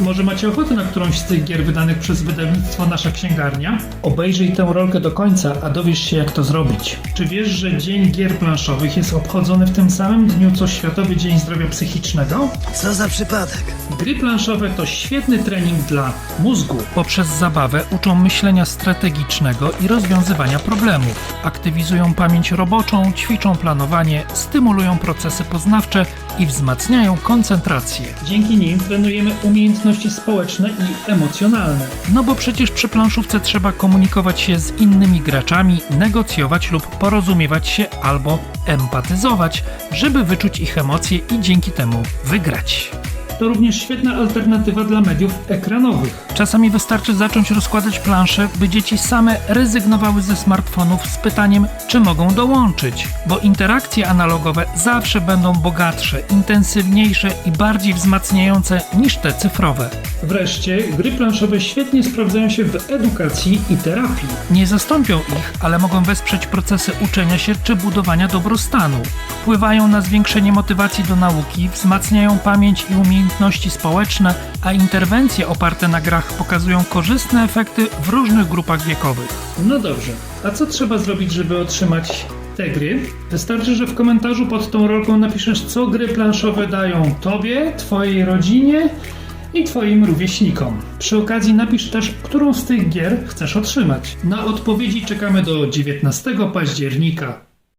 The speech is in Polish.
Może macie ochotę na którąś z tych gier wydanych przez wydawnictwo Nasza Księgarnia? Obejrzyj tę rolkę do końca, a dowiesz się jak to zrobić. Czy wiesz, że Dzień Gier Planszowych jest obchodzony w tym samym dniu co Światowy Dzień Zdrowia Psychicznego? Co za przypadek? Gry planszowe to świetny trening dla mózgu. Poprzez zabawę uczą myślenia strategicznego i rozwiązywania problemów. Aktywizują pamięć roboczą, ćwiczą planowanie, stymulują procesy poznawcze i wzmacniają koncentrację. Dzięki nim trenujemy umiejętności społeczne i emocjonalne. No bo przecież przy planszówce trzeba komunikować się z innymi graczami, negocjować lub porozumiewać się albo empatyzować, żeby wyczuć ich emocje i dzięki temu wygrać. To również świetna alternatywa dla mediów ekranowych. Czasami wystarczy zacząć rozkładać plansze, by dzieci same rezygnowały ze smartfonów z pytaniem, czy mogą dołączyć, bo interakcje analogowe zawsze będą bogatsze, intensywniejsze i bardziej wzmacniające niż te cyfrowe. Wreszcie, gry planszowe świetnie sprawdzają się w edukacji i terapii. Nie zastąpią ich, ale mogą wesprzeć procesy uczenia się czy budowania dobrostanu. Wpływają na zwiększenie motywacji do nauki, wzmacniają pamięć i umiejętności społeczne, a interwencje oparte na grach pokazują korzystne efekty w różnych grupach wiekowych. No dobrze, a co trzeba zrobić, żeby otrzymać te gry? Wystarczy, że w komentarzu pod tą rolką napiszesz, co gry planszowe dają tobie, twojej rodzinie i Twoim rówieśnikom. Przy okazji napisz też, którą z tych gier chcesz otrzymać. Na odpowiedzi czekamy do 19 października.